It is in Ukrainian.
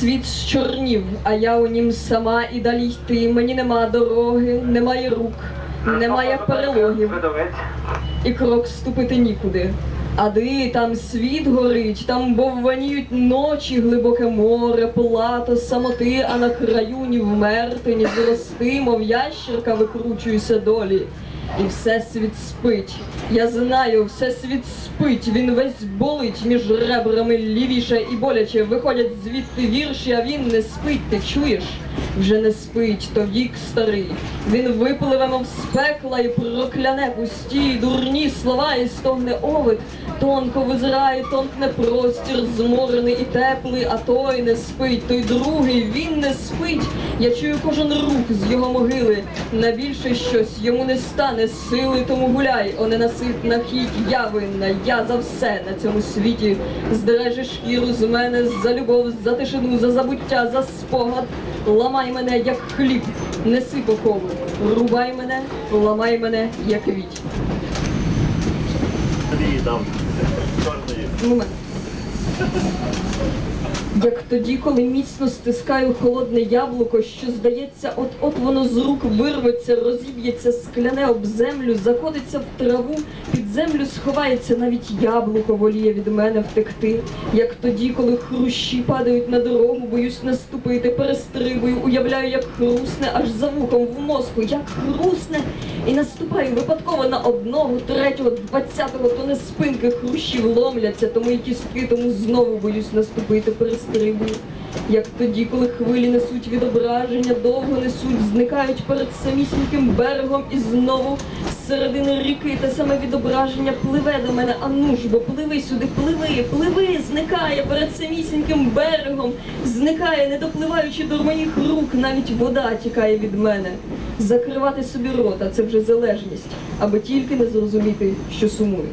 світ щорнів, а я у нім сама і далі йти. Мені нема дороги, немає рук, немає перелогів, і крок ступити нікуди. А ди, там світ горить, там бовваніють ночі, глибоке море, плато, самоти, а на краю ні вмерти, ні зрости, мов ящерка викручуюся долі. І всесвіт спить. Я знаю, всесвіт спить, він весь болить між ребрами лівіше і боляче. Виходять звідти вірші, а він не спить, ти чуєш? Вже не спить, то вік старий. Він випливе, мов з пекла і прокляне пусті, дурні слова і стогне овид. Тонко визирає, тонкне простір, зморений і теплий, а той не спить, той другий, він не спить. Я чую кожен рух з його могили. На більше щось йому не стане сили, тому гуляй, о ненаситна хіть, я винна, я за все на цьому світі. Здереже шкіру з мене за любов, за тишину, за забуття, за спогад. Ламай мене, як хліб, неси покову, рубай мене, ламай мене, як віть. Тоді там. Чорної. Як тоді, коли міцно стискаю холодне яблуко, що здається, от-от воно з рук вирветься, розіб'ється, скляне об землю, заходиться в траву, під землю сховається, навіть яблуко воліє від мене втекти. Як тоді, коли хрущі падають на дорогу, боюсь наступити, перестрибую, уявляю, як хрусне аж за вухом в мозку, як хрусне, і наступаю випадково на одного, третього, двадцятого, то не спинки хрущів ломляться, тому і кістки, тому знову боюсь наступити, перестрибую. Як тоді, коли хвилі несуть відображення, довго несуть, зникають перед самісіньким берегом і знову з середини ріки те саме відображення пливе до мене, а ну ж бо пливи сюди, пливи, пливи, зникає перед самісіньким берегом, зникає, не допливаючи до моїх рук, навіть вода тікає від мене. Закривати собі рота це вже залежність, аби тільки не зрозуміти, що сумую.